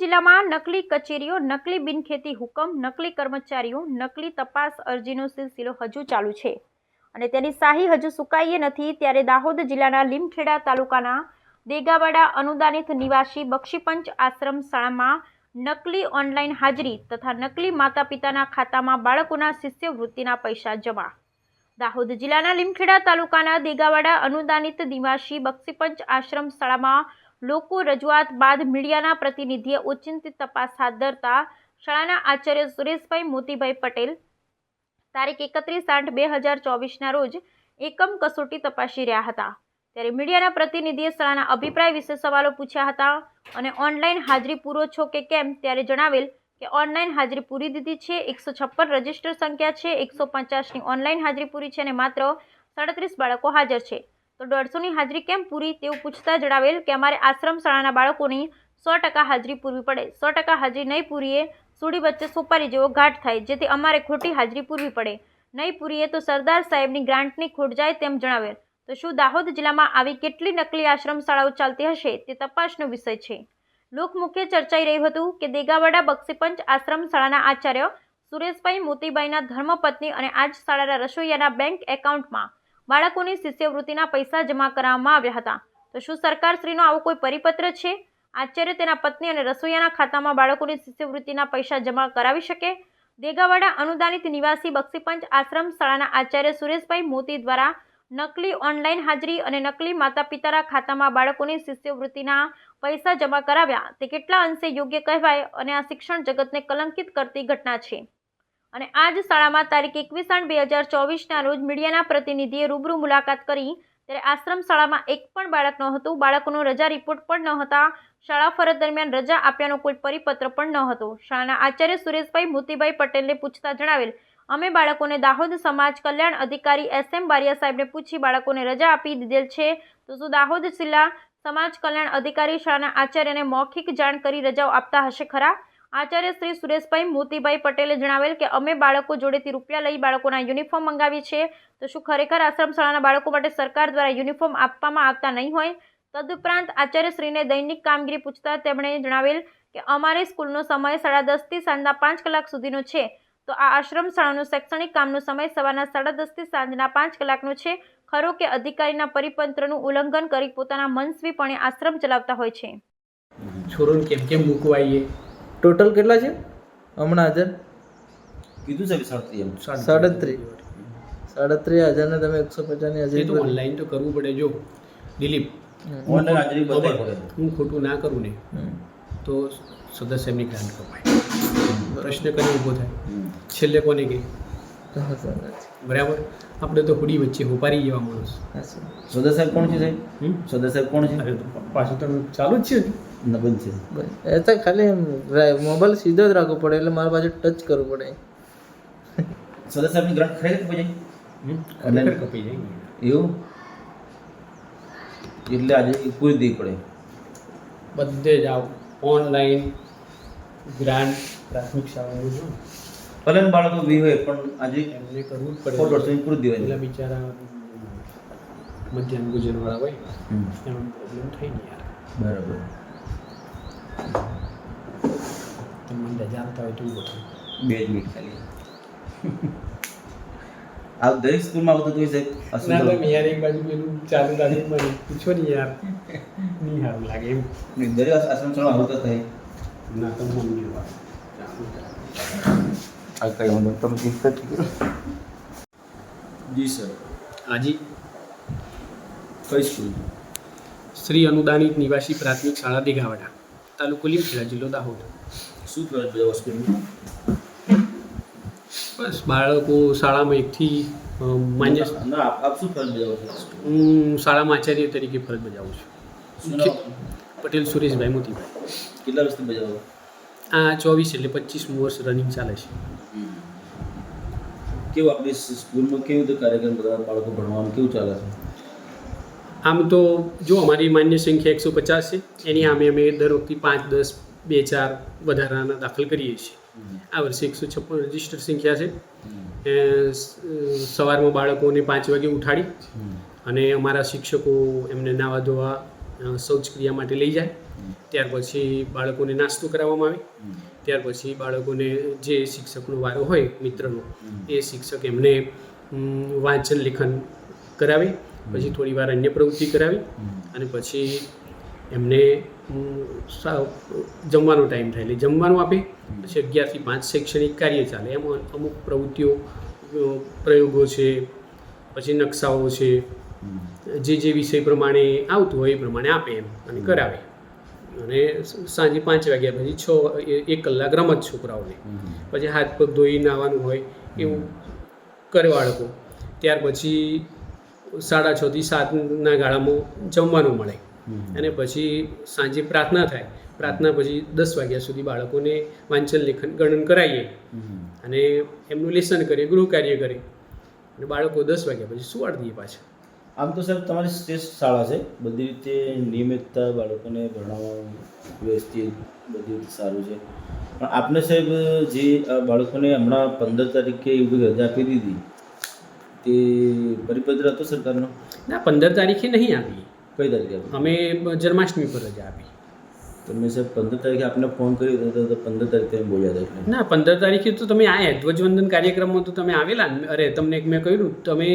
જિલ્લામાં નકલી કચેરીઓ, નકલી બિનખેતી હુકમ, નકલી કર્મચારીઓ, નકલી તપાસ અરજીનો સિલસિલો હજુ ચાલુ છે. અને તેની શાહી હજુ સુકાઈએ નથી ત્યારે દાહોદ જિલ્લાના લીમખેડા તાલુકાના દેગાવાડા અનુદાનિત નિવાસી બક્ષીપંચ આશ્રમ શાળામાં નકલી ઓનલાઈન હાજરી તથા નકલી માતા પિતાના ખાતામાં બાળકોના શિષ્યવૃત્તિના પૈસા જમા. દાહોદ જિલ્લાના લીમખેડા તાલુકાના દેગાવાડા અનુદાનિત નિવાસી બક્ષીપંચ આશ્રમ શાળામાં લોકો રજૂઆત બાદ મીડિયાના પ્રતિનિધિએ ઓચિંતી તપાસ હાથ ધરતા શાળાના આચાર્ય સુરેશભાઈ મોતીભાઈ પટેલ તારીખ એકત્રીસ આઠ બે હજાર ચોવીસના રોજ એકમ કસોટી તપાસી રહ્યા હતા. ત્યારે મીડિયાના પ્રતિનિધિએ શાળાના અભિપ્રાય વિશે સવાલો પૂછ્યા હતા અને ઓનલાઈન હાજરી પૂરો છો કે કેમ ત્યારે જણાવેલ કે ઓનલાઈન હાજરી પૂરી દીધી છે, એકસો છપ્પન રજિસ્ટર સંખ્યા છે, એકસો પચાસની ઓનલાઈન હાજરી પૂરી છે અને માત્ર સાડત્રીસ બાળકો હાજર છે. તો દોઢસોની હાજરી કેમ પૂરી તેવું પૂછતા જણાવેલ કે અમારે આશ્રમ શાળાના બાળકોની સો ટકા હાજરી પૂરવી પડે. સો ટકા હાજરી નહીં પૂરીએ સુડી વચ્ચે સોપારી જેવો ઘાટ થાય, જેથી અમારે ખોટી હાજરી પૂરવી પડે. નહીં પૂરીએ તો સરદાર સાહેબની ગ્રાન્ટની ખોટ જાય તેમ જણાવેલ. તો શું દાહોદ જિલ્લામાં આવી કેટલી નકલી આશ્રમ શાળાઓ ચાલતી હશે તે તપાસનો વિષય છે. લોકમુખે ચર્ચાઈ રહ્યું હતું કે દેગાવાડા બક્ષીપંચ આશ્રમ શાળાના આચાર્ય સુરેશભાઈ મોતીબાઈના ધર્મપત્ની અને આજ શાળાના રસોઈયાના બેંક એકાઉન્ટમાં બાળકોની શિષ્યવૃત્તિના પૈસા જમા કરાવવામાં આવ્યા હતા. તો શું સરકારશ્રીનો આવો કોઈ પરિપત્ર છે? આચાર્ય તેના પત્ની અને રસોઈયાના ખાતામાં બાળકોની શિષ્યવૃત્તિના પૈસા જમા કરાવી શકે? દેગાવાડા અનુદાનિત નિવાસી બક્ષીપંચ આશ્રમ શાળાના આચાર્ય સુરેશભાઈ મોતી દ્વારા નકલી ઓનલાઈન હાજરી અને નકલી માતા પિતાના ખાતામાં બાળકોની શિષ્યવૃત્તિના પૈસા જમા કરાવ્યા. તે કેટલા અંશે યોગ્ય કહેવાય અને આ શિક્ષણ જગતને કલંકિત કરતી ઘટના છે? અને આ જ શાળામાં તારીખ એકવીસ આઠ બે હજાર ચોવીસના રોજ મીડિયાના પ્રતિનિધિએ રૂબરૂ મુલાકાત કરી. ત્યારે આશ્રમ શાળામાં એક પણ બાળક ન હતું બાળકોનો રજા રિપોર્ટ પણ ન હતા શાળા ફરજ દરમિયાન રજા આપ્યાનો કોઈ પરિપત્ર પણ ન હતો શાળાના આચાર્ય સુરેશભાઈ મોતીભાઈ પટેલને પૂછતા જણાવેલ, અમે બાળકોને દાહોદ સમાજ કલ્યાણ અધિકારી એસ એમ બારિયા સાહેબને પૂછી બાળકોને રજા આપી દીધેલ છે. તો શું દાહોદ જિલ્લા સમાજ કલ્યાણ અધિકારી શાળાના આચાર્યને મૌખિક જાણ કરી રજાઓ આપતા હશે ખરા? આચાર્ય શ્રી સુરેશભાઈ મોતીભાઈ પટેલે જણાવેલ કે અમે બાળકો જોડેથી રૂપિયા લઈ બાળકોના યુનિફોર્મ મંગાવીએ છીએ. તો શું ખરેખર આશ્રમ શાળાના બાળકો માટે સરકાર દ્વારા યુનિફોર્મ આપવામાં આવતા નહીં હોય? તદુપરાંત આચાર્યશ્રીને દૈનિક કામગીરી પૂછતા તેમણે જણાવેલ કે અમારી સ્કૂલનો સમય સાડા દસથી સાંજના પાંચ કલાક સુધીનો છે. તો આ આશ્રમ શાળાનું શૈક્ષણિક કામનો સમય સવારના સાડા દસથી સાંજના પાંચ કલાકનો છે. ખરો કે અધિકારીના પરિપત્રનું ઉલ્લંઘન કરી પોતાના મનસ્વીપણે આશ્રમ ચલાવતા હોય છે? છોરોને કેમ કેમ મૂકવા આવીએ ટોટલ કેટલા છે? હમણાં હાજર. કીધું છે સાડત્રીસ એમ. સાડત્રીસ. હજારને તમે એકસો પચાસની હાજરી તો ઓનલાઈન તો કરવું પડે જો. દિલીપ ઓનલાઈન હાજરી બતાવી હું ખોટું ના કરું ને તો સદસ્યની ગ્રાન્ટ કપાય. પ્રશ્ન કરી ઊભો થાય. છેલ્લે કોને ગઈ. બરાબર? આપણે તો હોડી વચ્ચે હોપારી જેવા માણસ. સોદા સાહેબ કોણ છે સાહેબ? સોદા સાહેબ કોણ છે? પાછું તો ચાલુ જ છે. નબન છે. બસ. એ તો ખાલી એમ મોબાઈલ સીધો જ રાખવો પડે એટલે મારા પાછું ટચ કરવું પડે. સોદા સાહેબની ગ્રાન્ટ ખરેખર કપાઈ જાય? ખરેખર કપાઈ જાય. એવું? એટલે આજે એ પૂરી દેવી પડે. બધે જ આવ. ઓનલાઈન ગ્રાન્ટ પ્રાથમિક શાળાનું જો ભલે બાળકો વી હોય પણ આજે એમને કરવું જ પડે. દોઢસો પૂરી પેલા દેવાની બિચારા મધ્યાહન ગુજરવાળા હોય. એનો પ્રોબ્લેમ થઈ ને યાર. બરાબર. તમને રજા આવતા હોય તો બધું બે જ મિનિટ ખાલી. આ દરેક સ્કૂલમાં આવતું હતું સાહેબ ના તો યાર એક બાજુ પેલું ચાલુ રાખી મને પૂછો ને યાર. નહીં સારું લાગે એવું દરેક આશ્રમ શાળામાં આવતા થાય. ના તો મમ્મી વાત. આ કઈ વાંધો તમે ચિંતા જી સર. હાજી. કઈ સ્કૂલ? શ્રી અનુદાનિત નિવાસી પ્રાથમિક શાળા દેગાવાડા તાલુકો લીમખેડા જિલ્લો દાહોદ. શું ફરજ બજાવો સ્કૂલમાં બસ બાળકો શાળામાં એકથી માન્ય આપ શું ફરજ બજાવો છો? હું શાળામાં આચાર્ય તરીકે ફરજ બજાવું છું. પટેલ સુરેશભાઈ મોતીભાઈ. કેટલા વર્ષથી બજાવો? આ ચોવીસ એટલે પચીસમું વર્ષ રનિંગ ચાલે છે. કેવું આપણી સ્કૂલમાં કેવું રીતે કાર્યક્રમ બધા બાળકો ભણવાનું કેવું ચાલે છે? આમ તો જો અમારી માન્ય સંખ્યા એકસો પચાસ છે એની આમે અમે દર વખતે પાંચ દસ બે ચાર વધારાના દાખલ કરીએ છીએ. આ વર્ષે એકસો છપ્પન રજિસ્ટર સંખ્યા છે. સવારમાં બાળકોને પાંચ વાગે ઉઠાડી અને અમારા શિક્ષકો એમને નાવા ધોવા શૌચક્રિયા માટે લઈ જાય. ત્યાર પછી બાળકોને નાસ્તો કરાવવામાં આવે. ત્યાર પછી બાળકોને જે શિક્ષકનો વારો હોય મિત્રનો એ શિક્ષક એમને વાંચન લેખન કરાવે પછી થોડી વાર અન્ય પ્રવૃત્તિ કરાવી અને પછી એમને સાવ જમવાનો ટાઈમ થાય એટલે જમવાનું આપે પછી અગિયારથી પાંચ શૈક્ષણિક કાર્ય ચાલે. એમાં અમુક પ્રવૃત્તિઓ પ્રયોગો છે પછી નકશાઓ છે. જે જે વિષય પ્રમાણે આવતું હોય એ પ્રમાણે આપે એમ અને કરાવે. અને સાંજે પાંચ વાગ્યા પછી છ એક કલાક રમત છોકરાઓને. પછી હાથ પગ ધોઈ નાહવાનું હોય એવું કરે બાળકો. ત્યાર પછી સાડા છથી સાતના ગાળામાં જમવાનું મળે. અને પછી સાંજે પ્રાર્થના થાય. પ્રાર્થના પછી દસ વાગ્યા સુધી બાળકોને વાંચન લેખન ગણન કરાવીએ. અને એમનું લેસન કરીએ ગૃહ કાર્ય કરીએ. અને બાળકો દસ વાગ્યા પછી સુવાડ દઈએ પાછા. આમ તો સાહેબ તમારી શ્રેષ્ઠ શાળા છે. બધી રીતે નિયમિતતા બાળકોને ભણાવવા વ્યવસ્થિત બધી રીતે સારું છે. પણ આપને સાહેબ જે બાળકોને હમણાં પંદર તારીખે એવી રજા આપી દીધી તે પરિપત્ર હતો સરકારનો? ના પંદર તારીખે નહીં આપી. કઈ તારીખે અમે જન્માષ્ટમી પર રજા આપી. તમે સાહેબ પંદર તારીખે આપને ફોન કર્યો હતો તો પંદર તારીખે એમ બોલ્યા હતા એટલે. ના પંદર તારીખે તો તમે આયા ધ્વજવંદન કાર્યક્રમમાં તો તમે આવેલા અરે તમને મેં કહ્યું તમે